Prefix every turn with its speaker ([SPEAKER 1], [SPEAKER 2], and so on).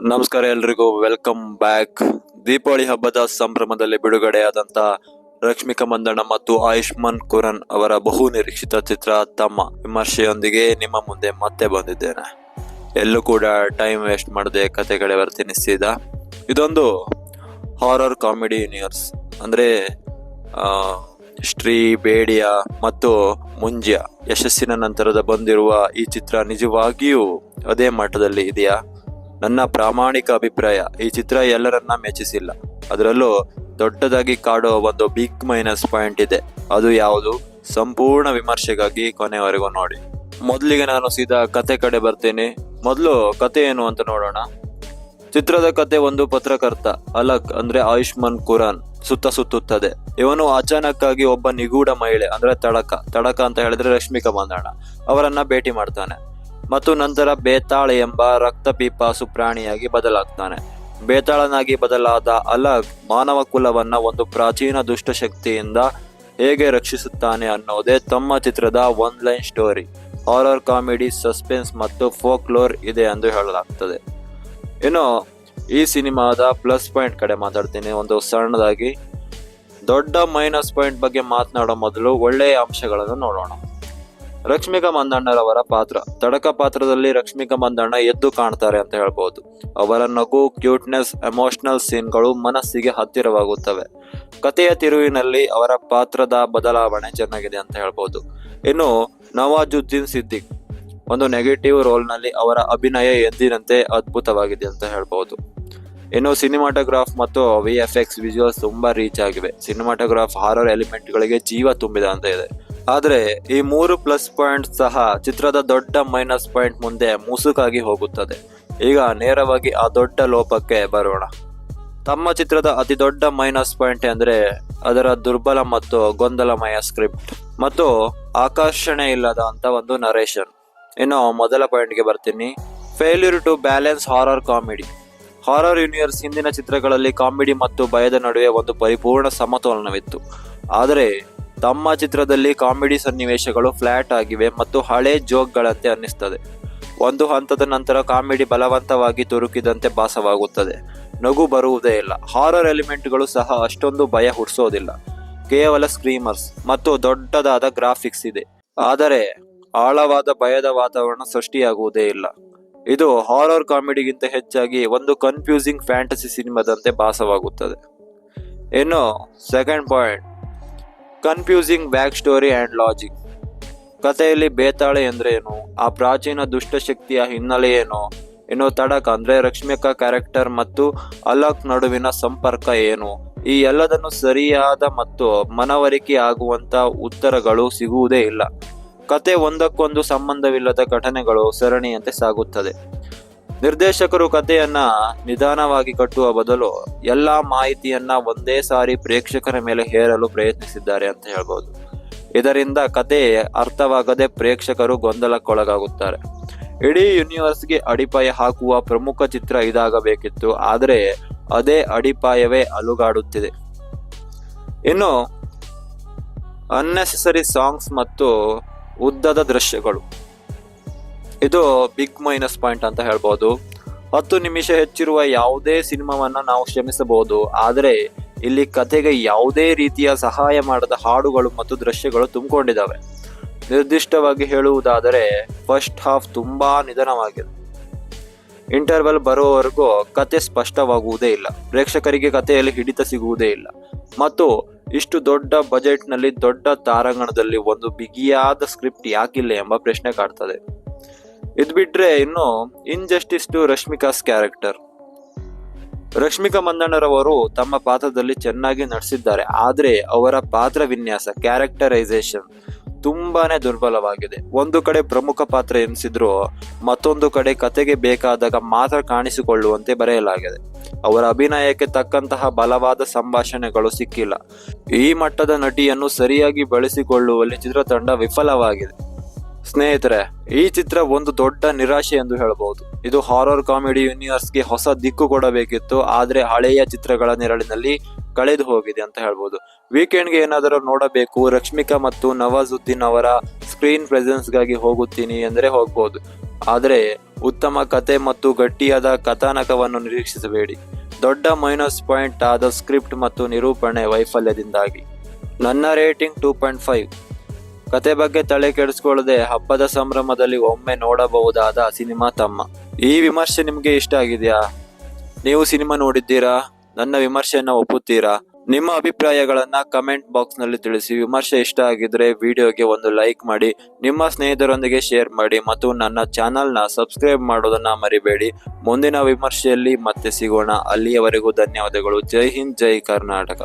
[SPEAKER 1] ನಮಸ್ಕಾರ ಎಲ್ರಿಗೂ. Welcome back Deepavali ಹಬ್ಬದ ಸಂಭ್ರಮದಲ್ಲಿ ಬಿಡುಗಡೆಯಾದಂತ ರಶ್ಮಿಕಾ ಮಂದಣ್ಣ ಮತ್ತು ಆಯುಷ್ಮಾನ್ ಕುರನ್ ಅವರ ಬಹು ನಿರೀಕ್ಷಿತ ಚಿತ್ರ ತಮ್ಮ ವಿಮರ್ಶೆಯೊಂದಿಗೆ ನಿಮ್ಮ ಮುಂದೆ ಮತ್ತೆ ಬಂದಿದ್ದೇನೆ. ಎಲ್ಲೂ ಕೂಡ ಟೈಮ್ ವೇಸ್ಟ್ ಮಾಡದೆ ಕತೆಗಳೇ ಬರ್ತೀನಿ ಸೀದಾ ಇದೊಂದು ಹಾರರ್ ಕಾಮಿಡಿ ಯೂನಿವರ್ಸ್ ಅಂದ್ರೆ ಶ್ರೀ ಬೇಡಿಯ ಮತ್ತು ಮುಂಜ್ಯ ಯಶಸ್ಸಿನ ನಂತರದ ಬಂದಿರುವ ಈ ಚಿತ್ರ ನಿಜವಾಗಿಯೂ ಅದೇ ಮಟ್ಟದಲ್ಲಿ ಇದೆಯಾ? ನನ್ನ ಪ್ರಾಮಾಣಿಕ ಅಭಿಪ್ರಾಯ ಈ ಚಿತ್ರ ಎಲ್ಲರನ್ನ ಮೆಚ್ಚಿಸಿಲ್ಲ. ಅದರಲ್ಲೂ ದೊಡ್ಡದಾಗಿ ಕಾಡೋ ಒಂದು ಬಿಗ್ ಮೈನಸ್ ಪಾಯಿಂಟ್ ಇದೆ. ಅದು ಯಾವುದು? ಸಂಪೂರ್ಣ ವಿಮರ್ಶೆಗಾಗಿ ಕೊನೆವರೆಗೂ ನೋಡಿ. ಮೊದಲಿಗೆ ನಾನು ಸೀದಾ ಕತೆ ಕಡೆ ಬರ್ತೇನೆ. ಮೊದಲು ಕತೆ ಏನು ಅಂತ ನೋಡೋಣ. ಚಿತ್ರದ ಕತೆ ಒಂದು ಪತ್ರಕರ್ತ, ಅಲಕ್ ಅಂದ್ರೆ ಆಯುಷ್ಮಾನ್ ಕುರಾನ್ ಸುತ್ತ ಸುತ್ತುತ್ತದೆ. ಇವನು ಅಚಾನಕ್ ಒಬ್ಬ ನಿಗೂಢ ಮಹಿಳೆ, ಅಂದ್ರೆ ತಡಕ ತಡಕ ಅಂತ ಹೇಳಿದ್ರೆ ರಶ್ಮಿಕಾ ಮಂದಣ್ಣ ಅವರನ್ನ ಭೇಟಿ ಮಾಡ್ತಾನೆ. ಮತ್ತು ನಂತರ ಬೇತಾಳ ಎಂಬ ರಕ್ತ ಪಿಪಾಸು ಪ್ರಾಣಿಯಾಗಿ ಬದಲಾಗ್ತಾನೆ. ಬೇತಾಳನಾಗಿ ಬದಲಾದ ಅಲಗ್ ಮಾನವ ಕುಲವನ್ನ ಒಂದು ಪ್ರಾಚೀನ ದುಷ್ಟಶಕ್ತಿಯಿಂದ ಹೇಗೆ ರಕ್ಷಿಸುತ್ತಾನೆ ಅನ್ನೋದೇ ತಮ್ಮ ಚಿತ್ರದ one line story. Horror, comedy, suspense ಮತ್ತು ಫೋಕ್ಲೋರ್ ಇದೆ ಎಂದು ಹೇಳಲಾಗ್ತದೆ. ಇನ್ನು ಈ ಸಿನಿಮಾದ ಪ್ಲಸ್ ಪಾಯಿಂಟ್ ಕಡೆ ಮಾತಾಡ್ತೀನಿ. ಒಂದು ಸಣ್ಣದಾಗಿ, ದೊಡ್ಡ ಮೈನಸ್ ಪಾಯಿಂಟ್ ಬಗ್ಗೆ ಮಾತನಾಡೋ ಮೊದಲು ಒಳ್ಳೆಯ ಅಂಶಗಳನ್ನು ನೋಡೋಣ. ರಶ್ಮಿಕಾ ಮಂದಣ್ಣರವರ ಪಾತ್ರ. ತಡಕ ಪಾತ್ರದಲ್ಲಿ ರಕ್ಷ್ಮಿಕಾ ಮಂದಣ್ಣ ಎದ್ದು ಕಾಣ್ತಾರೆ ಅಂತ ಹೇಳ್ಬೋದು. ಅವರ ನಗು ಕ್ಯೂಟ್ನೆಸ್ ಎಮೋಷನಲ್ ಸೀನ್ಗಳು ಮನಸ್ಸಿಗೆ ಹತ್ತಿರವಾಗುತ್ತವೆ. ಕಥೆಯ ತಿರುವಿನಲ್ಲಿ ಅವರ ಪಾತ್ರದ ಬದಲಾವಣೆ ಚೆನ್ನಾಗಿದೆ ಅಂತ ಹೇಳ್ಬೋದು. ಇನ್ನು ನವಾಜುದ್ದೀನ್ ಸಿದ್ದಿಕ್. ಒಂದು ನೆಗೆಟಿವ್ ರೋಲ್ನಲ್ಲಿ ಅವರ ಅಭಿನಯ ಎಂದಿನಂತೆ ಅದ್ಭುತವಾಗಿದೆ ಅಂತ ಹೇಳ್ಬೋದು. ಇನ್ನು ಸಿನಿಮಾಟೋಗ್ರಾಫ್ ಮತ್ತು ವಿ ಎಫ್ ಎಕ್ಸ್ ವಿಜುವಲ್ಸ್ ತುಂಬಾ ರೀಚ್ ಆಗಿವೆ. ಸಿನಿಮಾಟೋಗ್ರಾಫ್ ಹಾರರ್ ಎಲಿಮೆಂಟ್ಗಳಿಗೆ ಜೀವ ತುಂಬಿದೆ ಅಂತ ಇದೆ. ಆದ್ರೆ ಈ ಮೂರು ಪ್ಲಸ್ ಪಾಯಿಂಟ್ ಸಹ ಚಿತ್ರದ ದೊಡ್ಡ ಮೈನಸ್ ಪಾಯಿಂಟ್ ಮುಂದೆ ಮುಸುಕಾಗಿ ಹೋಗುತ್ತದೆ. ಈಗ ನೇರವಾಗಿ ಆ ದೊಡ್ಡ ಲೋಪಕ್ಕೆ ಬರೋಣ. ತಮ್ಮ ಚಿತ್ರದ ಅತಿ ದೊಡ್ಡ ಮೈನಸ್ ಪಾಯಿಂಟ್ ಅಂದ್ರೆ ಅದರ ದುರ್ಬಲ ಮತ್ತು ಗೊಂದಲಮಯ ಸ್ಕ್ರಿಪ್ಟ್ ಮತ್ತು ಆಕರ್ಷಣೆ ಇಲ್ಲದ ಅಂತ ಒಂದು ನರೇಷನ್ ಇನ್ನು ಮೊದಲ ಪಾಯಿಂಟ್ಗೆ ಬರ್ತೀನಿ. Failure to balance horror comedy horror universe ಹಿಂದಿನ ಚಿತ್ರಗಳಲ್ಲಿ ಕಾಮಿಡಿ ಮತ್ತು ಭಯದ ನಡುವೆ ಒಂದು ಪರಿಪೂರ್ಣ ಸಮತೋಲನವಿತ್ತು. ಆದರೆ ತಮ್ಮ ಚಿತ್ರದಲ್ಲಿ ಕಾಮಿಡಿ ಸನ್ನಿವೇಶಗಳು ಫ್ಲಾಟ್ ಆಗಿವೆ ಮತ್ತು ಹಳೆ ಜೋಕ್ಗಳಂತೆ ಅನ್ನಿಸ್ತದೆ. ಒಂದು ಹಂತದ ನಂತರ ಕಾಮಿಡಿ ಬಲವಂತವಾಗಿ ತುರುಕಿದಂತೆ ಭಾಸವಾಗುತ್ತದೆ. ನಗು ಬರುವುದೇ ಇಲ್ಲ. ಹಾರರ್ ಎಲಿಮೆಂಟ್ಗಳು ಸಹ ಅಷ್ಟೊಂದು ಭಯ ಹುಟ್ಟಿಸೋದಿಲ್ಲ ಕೇವಲ ಸ್ಕ್ರೀಮರ್ಸ್ ಮತ್ತು ದೊಡ್ಡದಾದ ಗ್ರಾಫಿಕ್ಸ್ ಇದೆ. ಆದರೆ ಆಳವಾದ ಭಯದ ವಾತಾವರಣ ಸೃಷ್ಟಿಯಾಗುವುದೇ ಇಲ್ಲ. ಇದು ಹಾರರ್ ಕಾಮಿಡಿಗಿಂತ ಹೆಚ್ಚಾಗಿ ಒಂದು ಕನ್ಫ್ಯೂಸಿಂಗ್ ಫ್ಯಾಂಟಸಿ ಸಿನಿಮಾದಂತೆ ಭಾಸವಾಗುತ್ತದೆ. ಇನ್ನು second point confusing back story and logic ಕಥೆಯಲ್ಲಿ ಬೇತಾಳೆ ಅಂದ್ರೆ ಏನು? ಆ ಪ್ರಾಚೀನ ದುಷ್ಟಶಕ್ತಿಯ ಹಿನ್ನೆಲೆ ಏನು? ಇನ್ನು ತಡಕ ಅಂದ್ರೆ ರಶ್ಮಿಕಾ ಕ್ಯಾರೆಕ್ಟರ್ ಮತ್ತು ಅಲಕ್ ನಡುವಿನ ಸಂಪರ್ಕ ಏನು? ಈ ಎಲ್ಲದನ್ನು ಸರಿಯಾದ ಮತ್ತು ಮನವರಿಕೆ ಆಗುವಂತ ಉತ್ತರಗಳು ಸಿಗುವುದೇ ಇಲ್ಲ. ಕತೆ ಒಂದಕ್ಕೊಂದು ಸಂಬಂಧವಿಲ್ಲದ ಘಟನೆಗಳು ಸರಣಿಯಂತೆ ಸಾಗುತ್ತದೆ. ನಿರ್ದೇಶಕರು ಕಥೆಯನ್ನ ನಿಧಾನವಾಗಿ ಕಟ್ಟುವ ಬದಲು ಎಲ್ಲಾ ಮಾಹಿತಿಯನ್ನ ಒಂದೇ ಸಾರಿ ಪ್ರೇಕ್ಷಕರ ಮೇಲೆ ಹೇರಲು ಪ್ರಯತ್ನಿಸಿದ್ದಾರೆ ಅಂತ ಹೇಳ್ಬೋದು. ಇದರಿಂದ ಕತೆ ಅರ್ಥವಾಗದೆ ಪ್ರೇಕ್ಷಕರು ಗೊಂದಲಕ್ಕೊಳಗಾಗುತ್ತಾರೆ. ಇಡೀ ಯೂನಿವರ್ಸ್ಗೆ ಅಡಿಪಾಯ ಹಾಕುವ ಪ್ರಮುಖ ಚಿತ್ರ ಇದಾಗಬೇಕಿತ್ತು, ಆದರೆ ಅದೇ ಅಡಿಪಾಯವೇ ಅಲುಗಾಡುತ್ತಿದೆ. ಇನ್ನು ಅನ್ನೆಸೆಸರಿ ಸಾಂಗ್ಸ್ ಮತ್ತು ಉದ್ದದ ದೃಶ್ಯಗಳು. ಇದು ಬಿಗ್ ಮೈನಸ್ ಪಾಯಿಂಟ್ ಅಂತ ಹೇಳ್ಬೋದು. ಹತ್ತು ನಿಮಿಷ ಹೆಚ್ಚಿರುವ ಯಾವುದೇ ಸಿನಿಮಾವನ್ನ ನಾವು ಕ್ಷಮಿಸಬಹುದು. ಆದರೆ ಇಲ್ಲಿ ಕಥೆಗೆ ಯಾವುದೇ ರೀತಿಯ ಸಹಾಯ ಮಾಡದ ಹಾಡುಗಳು ಮತ್ತು ದೃಶ್ಯಗಳು ತುಂಬಿಕೊಂಡಿದ್ದಾವೆ. ನಿರ್ದಿಷ್ಟವಾಗಿ ಹೇಳುವುದಾದರೆ, ಫಸ್ಟ್ ಹಾಫ್ ತುಂಬಾ ನಿಧಾನವಾಗಿದೆ. ಇಂಟರ್ವಲ್ ಬರುವವರೆಗೂ ಕತೆ ಸ್ಪಷ್ಟವಾಗುವುದೇ ಇಲ್ಲ. ಪ್ರೇಕ್ಷಕರಿಗೆ ಕಥೆಯಲ್ಲಿ ಹಿಡಿತ ಸಿಗುವುದೇ ಇಲ್ಲ. ಮತ್ತು ಇಷ್ಟು ದೊಡ್ಡ ಬಜೆಟ್ನಲ್ಲಿ ದೊಡ್ಡ ತಾರಾಗಣದಲ್ಲಿ ಒಂದು ಬಿಗಿಯಾದ ಸ್ಕ್ರಿಪ್ಟ್ ಯಾಕಿಲ್ಲ ಎಂಬ ಪ್ರಶ್ನೆ ಕಾಡ್ತದೆ. ಇದ್ ಬಿಟ್ರೆ ಇನ್ನು injustice to Rashmika's character Rashmika ಮಂದಣ್ಣರವರು ತಮ್ಮ ಪಾತ್ರದಲ್ಲಿ ಚೆನ್ನಾಗಿ ನಟಿಸಿದ್ದಾರೆ ಆದರೆ ಅವರ ಪಾತ್ರ ವಿನ್ಯಾಸ ಕ್ಯಾರೆಕ್ಟರೈಸೇಷನ್ ತುಂಬಾನೇ ದುರ್ಬಲವಾಗಿದೆ. ಒಂದು ಕಡೆ ಪ್ರಮುಖ ಪಾತ್ರ ಎನಿಸಿದ್ರು, ಮತ್ತೊಂದು ಕಡೆ ಕತೆಗೆ ಬೇಕಾದಾಗ ಮಾತ್ರ ಕಾಣಿಸಿಕೊಳ್ಳುವಂತೆ ಬರೆಯಲಾಗಿದೆ. ಅವರ ಅಭಿನಯಕ್ಕೆ ತಕ್ಕಂತಹ ಬಲವಾದ ಸಂಭಾಷಣೆಗಳು ಸಿಕ್ಕಿಲ್ಲ. ಈ ಮಟ್ಟದ ನಟಿಯನ್ನು ಸರಿಯಾಗಿ ಬಳಸಿಕೊಳ್ಳುವಲ್ಲಿ ಚಿತ್ರತಂಡ ವಿಫಲವಾಗಿದೆ. ಸ್ನೇಹಿತರೆ, ಈ ಚಿತ್ರ ಒಂದು ದೊಡ್ಡ ನಿರಾಶೆ ಎಂದು ಹೇಳಬಹುದು. ಇದು ಹಾರರ್ ಕಾಮಿಡಿ ಯೂನಿವರ್ಸ್ಗೆ ಹೊಸ ದಿಕ್ಕು ಕೊಡಬೇಕಿತ್ತು, ಆದ್ರೆ ಹಳೆಯ ಚಿತ್ರಗಳ ನೆರಳಿನಲ್ಲಿ ಕಳೆದು ಹೋಗಿದೆ ಅಂತ ಹೇಳ್ಬೋದು. ವೀಕೆಂಡ್ಗೆ ಏನಾದರೂ ನೋಡಬೇಕು, ರಶ್ಮಿಕಾ ಮತ್ತು ನವಾಜುದ್ದೀನ್ ಅವರ ಸ್ಕ್ರೀನ್ ಪ್ರೆಸೆನ್ಸ್ಗಾಗಿ ಹೋಗುತ್ತೀನಿ ಎಂದರೆ ಹೋಗ್ಬೋದು. ಆದರೆ, ಉತ್ತಮ ಕತೆ ಮತ್ತು ಗಟ್ಟಿಯಾದ ಕಥಾನಕವನ್ನು ನಿರೀಕ್ಷಿಸಬೇಡಿ. ದೊಡ್ಡ ಮೈನಸ್ ಪಾಯಿಂಟ್ ಆದ ಸ್ಕ್ರಿಪ್ಟ್ ಮತ್ತು ನಿರೂಪಣೆ ವೈಫಲ್ಯದಿಂದಾಗಿ. ನನ್ನ ರೇಟಿಂಗ್ ಟೂ ಪಾಯಿಂಟ್ ಫೈವ್ ಕತೆ ಬಗ್ಗೆ ತಲೆ ಕೆಡಿಸ್ಕೊಳ್ಳದೆ ಹಬ್ಬದ ಸಂಭ್ರಮದಲ್ಲಿ ಒಮ್ಮೆ ನೋಡಬಹುದಾದ ಸಿನಿಮಾ ತಮ್ಮ. ಈ ವಿಮರ್ಶೆ ನಿಮಗೆ ಇಷ್ಟ ಆಗಿದೆಯಾ? ನೀವು ಸಿನಿಮಾ ನೋಡಿದ್ದೀರಾ? ನನ್ನ ವಿಮರ್ಶೆಯನ್ನ ಒಪ್ಪುತ್ತೀರಾ? ನಿಮ್ಮ ಅಭಿಪ್ರಾಯಗಳನ್ನ ಕಮೆಂಟ್ ಬಾಕ್ಸ್ನಲ್ಲಿ ತಿಳಿಸಿ. ವಿಮರ್ಶೆ ಇಷ್ಟ ಆಗಿದ್ರೆ ವಿಡಿಯೋಗೆ ಒಂದು ಲೈಕ್ ಮಾಡಿ, ನಿಮ್ಮ ಸ್ನೇಹಿತರೊಂದಿಗೆ ಶೇರ್ ಮಾಡಿ ಮತ್ತು ನನ್ನ ಚಾನಲ್ನ ಸಬ್ಸ್ಕ್ರೈಬ್ ಮಾಡೋದನ್ನ ಮರಿಬೇಡಿ. ಮುಂದಿನ ವಿಮರ್ಶೆಯಲ್ಲಿ ಮತ್ತೆ ಸಿಗೋಣ. ಅಲ್ಲಿಯವರೆಗೂ ಧನ್ಯವಾದಗಳು. ಜೈ ಹಿಂದ್, ಜೈ ಕರ್ನಾಟಕ.